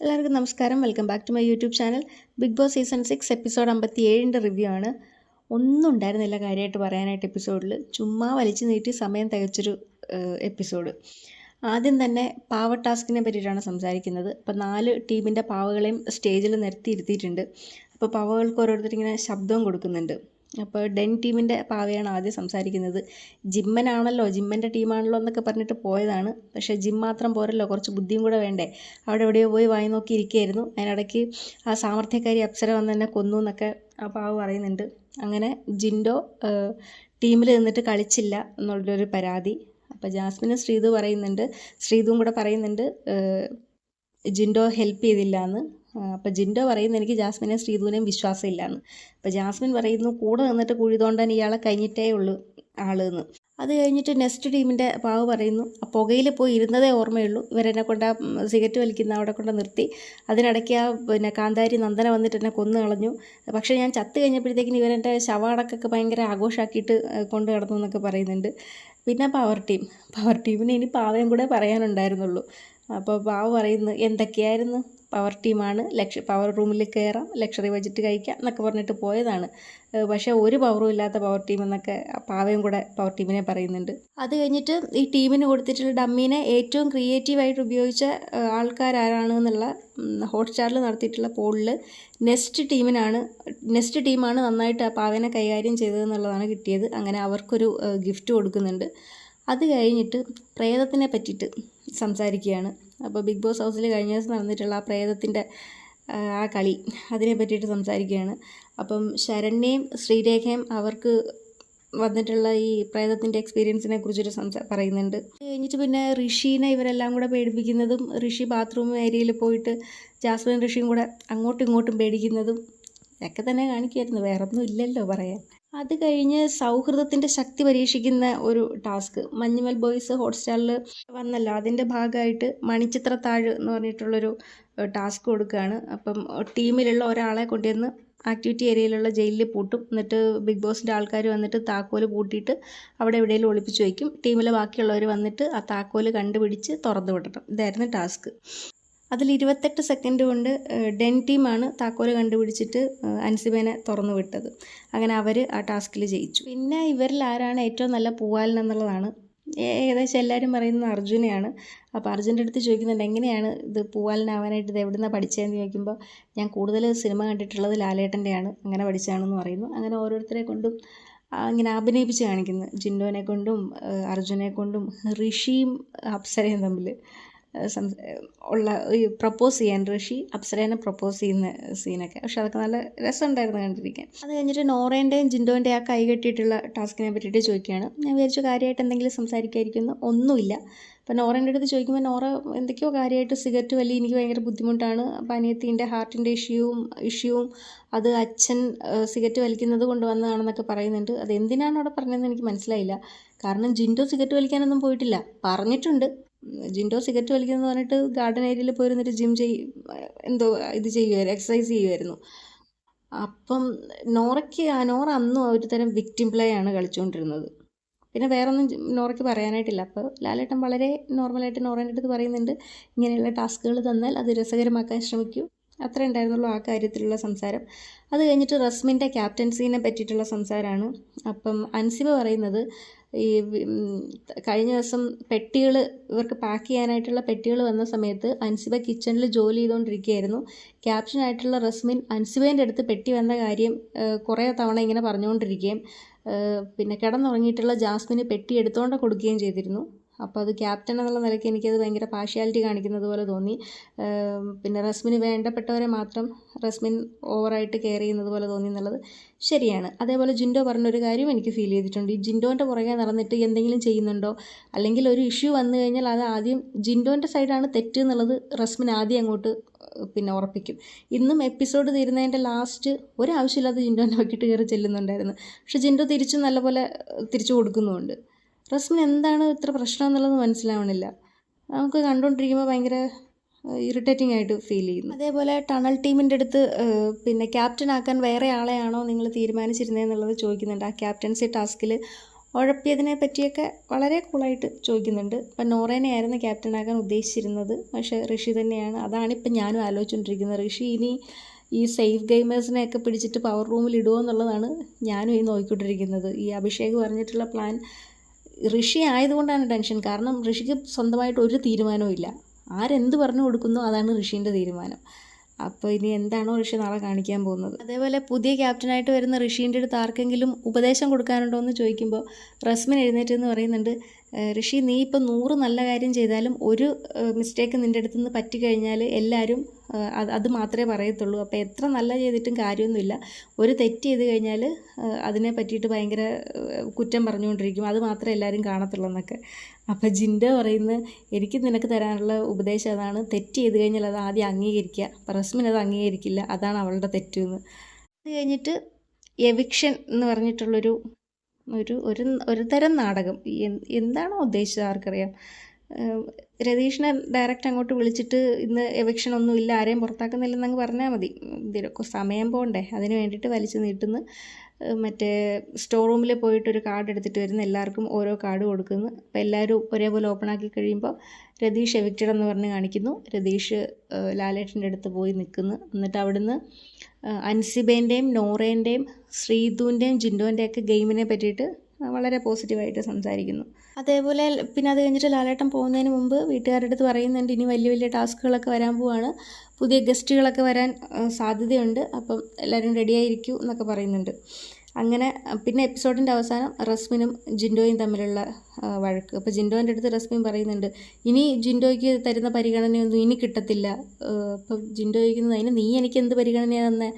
എല്ലാവർക്കും നമസ്കാരം. Welcome back to my YouTube channel big boss season six episode അമ്പത്തി ഏഴിന്റെ റിവ്യൂ ആണ്. ഒന്നും ഉണ്ടായിരുന്നില്ല കാര്യമായിട്ട് പറയാനായിട്ട് എപ്പിസോഡിൽ ചുമ്മാ വലിച്ചു നീട്ടി സമയം തികച്ചൊരു എപ്പിസോഡ് ആദ്യം തന്നെ പാവ ടാസ്കിനെ പറ്റിയിട്ടാണ് സംസാരിക്കുന്നത്. അപ്പോൾ നാല് ടീമിന്റെ പാവകളെയും സ്റ്റേജിൽ നിരത്തി ഇരുത്തിയിട്ടുണ്ട് അപ്പോൾ പാവകൾക്ക് ഓരോരുത്തർ ഇങ്ങനെ ശബ്ദവും കൊടുക്കുന്നുണ്ട്. അപ്പോൾ ഡെൻ ടീമിന്റെ പാവയാണ് ആദ്യം സംസാരിക്കുന്നത്. ജിമ്മനാണല്ലോ ജിമ്മന്റെ ടീമാണല്ലോ എന്നൊക്കെ പറഞ്ഞിട്ട് പോയതാണ്. പക്ഷേ ജിം മാത്രം പോരല്ലോ കുറച്ച് ബുദ്ധിയും കൂടെ വേണ്ടേ. അവിടെ എവിടെയോ പോയി വായി നോക്കി ഇരിക്കുകയായിരുന്നു. അതിനിടയ്ക്ക് ആ സാമർഥ്യക്കാരി അപ്സര വന്ന് എന്നെ കൊന്നു എന്നൊക്കെ ആ പാവ് പറയുന്നുണ്ട്. അങ്ങനെ ജിൻഡോ ടീമിൽ നിന്നിട്ട് കളിച്ചില്ല എന്നുള്ളൊരു പരാതി. അപ്പോൾ ജാസ്മിനും ശ്രീതു പറയുന്നുണ്ട്. ശ്രീതുവും കൂടെ പറയുന്നുണ്ട് ജിൻഡോ ഹെൽപ്പ് ചെയ്തില്ല എന്ന്. അപ്പോൾ ജിൻഡോ പറയുന്നു എനിക്ക് ജാസ്മിനെയും ശ്രീധുവിനെയും വിശ്വാസമില്ലാന്ന്. അപ്പോൾ ജാസ്മിൻ പറയുന്നു കൂടെ നിന്നിട്ട് കുഴി തോണ്ടാൻ ഇയാളെ കഴിഞ്ഞിട്ടേ ഉള്ളൂ ആളെന്ന്. അത് കഴിഞ്ഞിട്ട് നെക്സ്റ്റ് ടീമിന്റെ പാവ് പറയുന്നു ആ പുകയിൽ പോയി ഇരുന്നതേ ഓർമ്മയുള്ളൂ. ഇവരെന്നെ കൊണ്ട് ആ സിഗരറ്റ് വലിക്കുന്ന അവിടെ കൊണ്ട് നിർത്തി. അതിനിടയ്ക്ക് ആ പിന്നെ കാന്താരി നന്ദന വന്നിട്ട് എന്നെ കൊന്നു കളഞ്ഞു. പക്ഷേ ഞാൻ ചത്ത് കഴിഞ്ഞപ്പോഴത്തേക്കിന് ഇവരെന്റെ ശവാടക്കൊക്കെ ഭയങ്കര ആഘോഷമാക്കിയിട്ട് കൊണ്ട് കിടന്നു എന്നൊക്കെ പറയുന്നുണ്ട്. പിന്നെ പവർ ടീം പവർ ടീമിന് ഇനി പാവയും കൂടെ പറയാനുണ്ടായിരുന്നുള്ളൂ. അപ്പോൾ പാവ പറയുന്നു എന്തൊക്കെയായിരുന്നു? പവർ ടീമാണ് ലക്ഷ പവർ റൂമിൽ കയറാം ലക്ഷറി ബജറ്റ് കഴിക്കാം എന്നൊക്കെ പറഞ്ഞിട്ട് പോയതാണ്. പക്ഷേ ഒരു പവറും ഇല്ലാത്ത പവർ ടീം എന്നൊക്കെ പാവയും കൂടെ പവർ ടീമിനെ പറയുന്നുണ്ട്. അത് കഴിഞ്ഞിട്ട് ഈ ടീമിന് കൊടുത്തിട്ടുള്ള ഡമ്മീനെ ഏറ്റവും ക്രിയേറ്റീവായിട്ട് ഉപയോഗിച്ച ആൾക്കാരാരാണ് എന്നുള്ള ഹോട്ട്സ്റ്റാറിൽ നടത്തിയിട്ടുള്ള പോളിൽ നെക്സ്റ്റ് ടീമിനാണ് നെക്സ്റ്റ് ടീമാണ് നന്നായിട്ട് ആ പാവനെ കൈകാര്യം ചെയ്തതെന്നുള്ളതാണ് കിട്ടിയത്. അങ്ങനെ അവർക്കൊരു ഗിഫ്റ്റ് കൊടുക്കുന്നുണ്ട്. അത് കഴിഞ്ഞിട്ട് പ്രേതത്തിനെ പറ്റിയിട്ട് സംസാരിക്കുകയാണ്. അപ്പോൾ ബിഗ് ബോസ് ഹൗസിൽ കഴിഞ്ഞ ദിവസം നടന്നിട്ടുള്ള ആ പ്രേതത്തിന്റെ ആ കളി അതിനെ പറ്റിയിട്ട് സംസാരിക്കുകയാണ്. അപ്പം ശരണ്യയും ശ്രീരേഖയും അവർക്ക് വന്നിട്ടുള്ള ഈ പ്രേതത്തിന്റെ എക്സ്പീരിയൻസിനെ കുറിച്ചൊരു സംസാ പറയുന്നുണ്ട്. കഴിഞ്ഞിട്ട് പിന്നെ ഋഷീനെ ഇവരെല്ലാം കൂടെ പേടിപ്പിക്കുന്നതും ഋഷി ബാത്റൂം ഏരിയയിൽ പോയിട്ട് ജാസ്മിൻ ഋഷിയും കൂടെ അങ്ങോട്ടും ഇങ്ങോട്ടും പേടിക്കുന്നതും ഒക്കെ തന്നെ കാണിക്കുമായിരുന്നു വേറൊന്നും ഇല്ലല്ലോ പറയാൻ. അത് കഴിഞ്ഞ് സൗഹൃദത്തിന്റെ ശക്തി പരീക്ഷിക്കുന്ന ഒരു ടാസ്ക്. മഞ്ഞുമൽ ബോയ്സ് ഹോട്ട്സ്റ്റാറിൽ വന്നല്ലോ അതിന്റെ ഭാഗമായിട്ട് മണിച്ചിത്രത്താഴ് എന്ന് പറഞ്ഞിട്ടുള്ളൊരു ടാസ്ക് കൊടുക്കുകയാണ് അപ്പം ടീമിലുള്ള ഒരാളെ കൊണ്ടുവന്ന് ആക്ടിവിറ്റി ഏരിയയിലുള്ള ജയിലിൽ പൂട്ടും. എന്നിട്ട് ബിഗ് ബോസിന്റെ ആൾക്കാർ വന്നിട്ട് താക്കോൽ പൂട്ടിയിട്ട് അവിടെ എവിടെയെങ്കിലും ഒളിപ്പിച്ച് വയ്ക്കും. ടീമിലെ ബാക്കിയുള്ളവർ വന്നിട്ട് ആ താക്കോൽ കണ്ടുപിടിച്ച് തുറന്നു വിടണം. ഇതായിരുന്നു ടാസ്ക്. അതിൽ ഇരുപത്തെട്ട് സെക്കൻഡ് കൊണ്ട് ഡെൻ ടീമാണ് താക്കോൽ കണ്ടുപിടിച്ചിട്ട് അൻസിബേനെ തുറന്നു വിട്ടത്. അങ്ങനെ അവർ ആ ടാസ്കിൽ ജയിച്ചു. പിന്നെ ഇവരിൽ ആരാണ് ഏറ്റവും നല്ല പൂവാലൻ എന്നുള്ളതാണ്. ഏകദേശം എല്ലാവരും പറയുന്നത് അർജുനെയാണ്. അപ്പോൾ അർജുന്റെ അടുത്ത് ചോദിക്കുന്നുണ്ട് എങ്ങനെയാണ് ഇത് പൂവാലനാവാനായിട്ട് ഇത് എവിടുന്നാണ് പഠിച്ചതെന്ന്? ചോദിക്കുമ്പോൾ ഞാൻ കൂടുതൽ സിനിമ കണ്ടിട്ടുള്ളത് ലാലേട്ടന്റെയാണ്. അങ്ങനെ പഠിച്ചതാണെന്ന് പറയുന്നു. അങ്ങനെ ഓരോരുത്തരെ കൊണ്ടും ഇങ്ങനെ അഭിനയിപ്പിച്ച് കാണിക്കുന്നത് ജിൻഡോനെ കൊണ്ടും അർജുനെ കൊണ്ടും ഋഷിയും അപ്സരയും തമ്മിൽ. ഉള്ള ഈ പ്രപ്പോസ് ചെയ്യാൻ ഋഷി അപ്സരേനെ പ്രപ്പോസ് ചെയ്യുന്ന സീനൊക്കെ പക്ഷെ അതൊക്കെ നല്ല രസമുണ്ടായിരുന്നു കണ്ടിരിക്കാൻ. അത് കഴിഞ്ഞിട്ട് നോറേന്റെയും ജിൻഡോന്റെ ആ കൈ കെട്ടിയിട്ടുള്ള ടാസ്കിനെ പറ്റിയിട്ട് ചോദിക്കുകയാണ്. ഞാൻ വിചാരിച്ചു കാര്യമായിട്ട് എന്തെങ്കിലും സംസാരിക്കാതിരിക്കുന്നു ഒന്നുമില്ല. അപ്പോൾ നോറേന്റെ അടുത്ത് ചോദിക്കുമ്പോൾ നോറ എന്തൊക്കെയോ കാര്യമായിട്ട് സിഗരറ്റ് വലി എനിക്ക് ഭയങ്കര ബുദ്ധിമുട്ടാണ്. അപ്പോൾ അനിയത്തിന്റെ ഹാർട്ടിന്റെ ഇഷ്യൂവും ഇഷ്യൂവും അത് അച്ഛൻ സിഗരറ്റ് വലിക്കുന്നത് കൊണ്ട് വന്നതാണെന്നൊക്കെ പറയുന്നുണ്ട്. അത് എന്തിനാണ് അവിടെ പറഞ്ഞതെന്ന് എനിക്ക് മനസ്സിലായില്ല. കാരണം ജിൻഡോ സിഗരറ്റ് വലിക്കാനൊന്നും പോയിട്ടില്ല. പറഞ്ഞിട്ടുണ്ട്. ജിൻഡോ സിഗരറ്റ് വലിക്കുന്നു പറഞ്ഞിട്ട് ഗാർഡൻ ഏരിയയിൽ പോയി പോയിരുന്നിട്ട് ജിം ചെയ് എന്തോ ഇത് ചെയ്യുമായിരുന്നു എക്സസൈസ് ചെയ്യുമായിരുന്നു അപ്പം നോറയ്ക്ക് നോറ അന്നും ഒരു തരം വിക്റ്റിം പ്ലേ ആണ് കളിച്ചുകൊണ്ടിരുന്നത് പിന്നെ വേറെ ഒന്നും നോറയ്ക്ക് പറയാനായിട്ടില്ല. അപ്പോൾ ലാലേട്ടൻ വളരെ നോർമലായിട്ട് നോറേന്റെ അടുത്ത് പറയുന്നുണ്ട് ഇങ്ങനെയുള്ള ടാസ്കുകൾ തന്നാൽ അത് രസകരമാക്കാൻ ശ്രമിക്കൂ. അത്ര ഉണ്ടായിരുന്നുള്ളൂ ആ കാര്യത്തിലുള്ള സംസാരം. അത് കഴിഞ്ഞിട്ട് റസ്മിന്റെ ക്യാപ്റ്റൻസിനെ പറ്റിയിട്ടുള്ള സംസാരമാണ് അപ്പം അൻസിബ പറയുന്നത് ഈ കഴിഞ്ഞ ദിവസം പെട്ടികൾ ഇവർക്ക് പാക്ക് ചെയ്യാനായിട്ടുള്ള പെട്ടികൾ വന്ന സമയത്ത് അൻസിബ കിച്ചണിൽ ജോലി ചെയ്തുകൊണ്ടിരിക്കുകയായിരുന്നു ക്യാപ്ഷനായിട്ടുള്ള റസ്മിൻ അൻസിബേന്റെ അടുത്ത് പെട്ടി വന്ന കാര്യം കുറേ തവണ ഇങ്ങനെ പറഞ്ഞുകൊണ്ടിരിക്കുകയും പിന്നെ കിടന്നുറങ്ങിയിട്ടുള്ള ജാസ്മിന് പെട്ടി എടുത്തുകൊണ്ട് കൊടുക്കുകയും ചെയ്തിരുന്നു. അപ്പോൾ അത് ക്യാപ്റ്റൻ എന്നുള്ള നിലയ്ക്ക് എനിക്കത് ഭയങ്കര പാഷ്യാലിറ്റി കാണിക്കുന്നത് പോലെ തോന്നി. പിന്നെ റസ്മിന് വേണ്ടപ്പെട്ടവരെ മാത്രം റസ്മിൻ ഓവറായിട്ട് കെയർ ചെയ്യുന്നത് പോലെ തോന്നി എന്നുള്ളത് ശരിയാണ്. അതേപോലെ ജിൻഡോ പറഞ്ഞൊരു കാര്യം എനിക്ക് ഫീൽ ചെയ്തിട്ടുണ്ട്. ഈ ജിൻഡോന്റെ പുറകെ നടന്നിട്ട് എന്തെങ്കിലും ചെയ്യുന്നുണ്ടോ? അല്ലെങ്കിൽ ഒരു ഇഷ്യൂ വന്നു കഴിഞ്ഞാൽ അത് ആദ്യം ജിൻഡോന്റെ സൈഡാണ് തെറ്റ് എന്നുള്ളത് റസ്മിൻ ആദ്യം അങ്ങോട്ട് പിന്നെ ഉറപ്പിക്കും. ഇന്നും എപ്പിസോഡ് തീരുന്നതിന്റെ ലാസ്റ്റ് ഒരാവശ്യമില്ലാതെ ജിൻഡോന്റെ വക്കിട്ട് കയറി ചെല്ലുന്നുണ്ടായിരുന്നു. പക്ഷെ ജിൻഡോ തിരിച്ചും നല്ലപോലെ തിരിച്ചു കൊടുക്കുന്നുമുണ്ട്. റസ്മിൻ എന്താണ് ഇത്ര പ്രശ്നം എന്നുള്ളത് മനസ്സിലാവണില്ല. നമുക്ക് കണ്ടുകൊണ്ടിരിക്കുമ്പോൾ ഭയങ്കര ഇറിറ്റേറ്റിംഗ് ആയിട്ട് ഫീൽ ചെയ്യുന്നു. അതേപോലെ ടണൽ ടീമിന്റെ അടുത്ത് പിന്നെ ക്യാപ്റ്റൻ ആക്കാൻ വേറെ ആളെയാണോ നിങ്ങൾ തീരുമാനിച്ചിരുന്നതെന്നുള്ളത് ചോദിക്കുന്നുണ്ട്. ആ ക്യാപ്റ്റൻസി ടാസ്കിൽ ഉഴപ്പിയതിനെ പറ്റിയൊക്കെ വളരെ കൂളായിട്ട് ചോദിക്കുന്നുണ്ട്. ഇപ്പം നോറേനെ ആയിരുന്നു ക്യാപ്റ്റനാകാൻ ഉദ്ദേശിച്ചിരുന്നത്. പക്ഷേ ഋഷി തന്നെയാണ്. അതാണിപ്പം ഞാനും ആലോചിച്ചുകൊണ്ടിരിക്കുന്നത് ഋഷി ഇനി ഈ സേഫ് ഗെയിമേഴ്സിനെയൊക്കെ പിടിച്ചിട്ട് പവർ റൂമിൽ ഇടുമോ എന്നുള്ളതാണ് ഞാനും ഈ നോക്കിക്കൊണ്ടിരിക്കുന്നത്. ഈ അഭിഷേക് പറഞ്ഞിട്ടുള്ള പ്ലാൻ ഋഷി ആയതുകൊണ്ടാണ് ടെൻഷൻ. കാരണം ഋഷിക്ക് സ്വന്തമായിട്ട് ഒരു തീരുമാനവും ഇല്ല. ആരെന്ത് പറഞ്ഞു കൊടുക്കുന്നു അതാണ് ഋഷീന്റെ തീരുമാനം. അപ്പോൾ ഇനി എന്താണോ ഋഷി നാളെ കാണിക്കാൻ പോകുന്നത്. അതേപോലെ പുതിയ ക്യാപ്റ്റനായിട്ട് വരുന്ന ഋഷീന്റെ അടുത്ത് ആർക്കെങ്കിലും ഉപദേശം കൊടുക്കാനുണ്ടോ എന്ന് ചോദിക്കുമ്പോൾ റസ്മിൻ എഴുന്നേറ്റ് എന്ന് പറയുന്നുണ്ട്. "ഏഹ് ഋഷി നീ ഇപ്പം നൂറ് നല്ല കാര്യം ചെയ്താലും ഒരു മിസ്റ്റേക്ക് നിന്റെ അടുത്ത് നിന്ന് പറ്റിക്കഴിഞ്ഞാൽ എല്ലാവരും അത് മാത്രമേ പറയത്തുള്ളൂ. അപ്പോൾ എത്ര നല്ല ചെയ്തിട്ടും കാര്യമൊന്നുമില്ല. ഒരു തെറ്റ് ചെയ്ത് കഴിഞ്ഞാൽ അതിനെ പറ്റിയിട്ട് ഭയങ്കര കുറ്റം പറഞ്ഞുകൊണ്ടിരിക്കും. അത് മാത്രമേ എല്ലാവരും കാണത്തുള്ളൂ എന്നൊക്കെ. അപ്പോൾ ജിൻഡ പറയുന്നത് എനിക്ക് നിനക്ക് തരാനുള്ള ഉപദേശം അതാണ്. തെറ്റ് ചെയ്ത് കഴിഞ്ഞാൽ അത് ആദ്യം അംഗീകരിക്കുക. അപ്പോൾ റസ്മിൻ അത് അംഗീകരിക്കില്ല. അതാണ് അവളുടെ തെറ്റെന്ന്. അത് കഴിഞ്ഞിട്ട് എവിക്ഷൻ എന്ന് പറഞ്ഞിട്ടുള്ളൊരു ഒരു ഒരു ഒരു തരം നാടകം. എന്താണോ ഉദ്ദേശിച്ചത് ആർക്കറിയാം. രതീഷിനെ ഡയറക്റ്റ് അങ്ങോട്ട് വിളിച്ചിട്ട് ഇന്ന് എവിക്ഷൻ ഒന്നും ഇല്ല ആരെയും പുറത്താക്കുന്നില്ലെന്നങ്ങ് പറഞ്ഞാൽ മതി. സമയം പോകണ്ടേ അതിന് വേണ്ടിയിട്ട് വലിച്ചു നീട്ടുന്നു. മറ്റേ സ്റ്റോർ റൂമിൽ പോയിട്ട് ഒരു കാർഡ് എടുത്തിട്ട് വരുന്ന. എല്ലാവർക്കും ഓരോ കാർഡ് കൊടുക്കുന്നു. അപ്പോൾ എല്ലാവരും ഒരേപോലെ ഓപ്പൺ ആക്കി കഴിയുമ്പോൾ രതീഷ് എവിക്റ്റഡ് എന്ന് പറഞ്ഞ് കാണിക്കുന്നു. രതീഷ് ലാലേട്ടന്റെ അടുത്ത് പോയി നിൽക്കുന്നു. എന്നിട്ട് അവിടുന്ന് അൻസിബേന്റെയും നോറേന്റെയും ശ്രീതുവിന്റെയും ജിൻഡോന്റെയൊക്കെ ഗെയിമിനെ പറ്റിയിട്ട് വളരെ പോസിറ്റീവായിട്ട് സംസാരിക്കുന്നു. അതേപോലെ പിന്നെ അത് കഴിഞ്ഞിട്ട് ലാലേട്ടൻ പോകുന്നതിന് മുമ്പ് വീട്ടുകാരുടെ അടുത്ത് പറയുന്നുണ്ട് ഇനി വലിയ വലിയ ടാസ്കുകളൊക്കെ വരാൻ പോവാണ്. പുതിയ ഗസ്റ്റുകളൊക്കെ വരാൻ സാധ്യതയുണ്ട്. അപ്പം എല്ലാവരും റെഡിയായിരിക്കൂ എന്നൊക്കെ പറയുന്നുണ്ട്. അങ്ങനെ പിന്നെ എപ്പിസോഡിന്റെ അവസാനം റസ്മിനും ജിൻഡോയും തമ്മിലുള്ള വഴക്ക്. അപ്പോൾ ജിൻഡോന്റെ അടുത്ത് റസ്മിൻ പറയുന്നുണ്ട് ഇനി ജിൻഡോയ്ക്ക് തരുന്ന പരിഗണനയൊന്നും ഇനി കിട്ടത്തില്ല. അപ്പം ജിൻഡോ ചോദിക്കുന്നത് അതിന് നീ എനിക്ക് എന്ത് പരിഗണനയാണ് തന്നെ?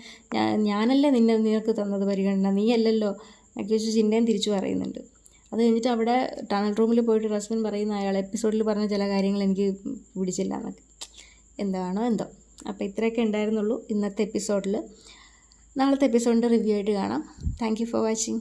ഞാനല്ലേ നിന്നെ നിനക്ക് തന്നത് പരിഗണന? നീ അല്ലല്ലോ എന്നൊക്കെ ജിൻഡയും തിരിച്ചു പറയുന്നുണ്ട്. അത് കഴിഞ്ഞിട്ട് അവിടെ ടണൽ റൂമിൽ പോയിട്ട് റസ്മിൻ പറയുന്ന അയാൾ എപ്പിസോഡിൽ പറഞ്ഞ ചില കാര്യങ്ങൾ എനിക്ക് പിടിച്ചില്ല എന്നൊക്കെ. എന്താണോ എന്തോ. അപ്പോൾ ഇത്രയൊക്കെ ഉണ്ടായിരുന്നുള്ളൂ ഇന്നത്തെ എപ്പിസോഡിൽ നാളത്തെ എപ്പിസോഡിന്റെ റിവ്യൂ ആയിട്ട് കാണാം. Thank for watching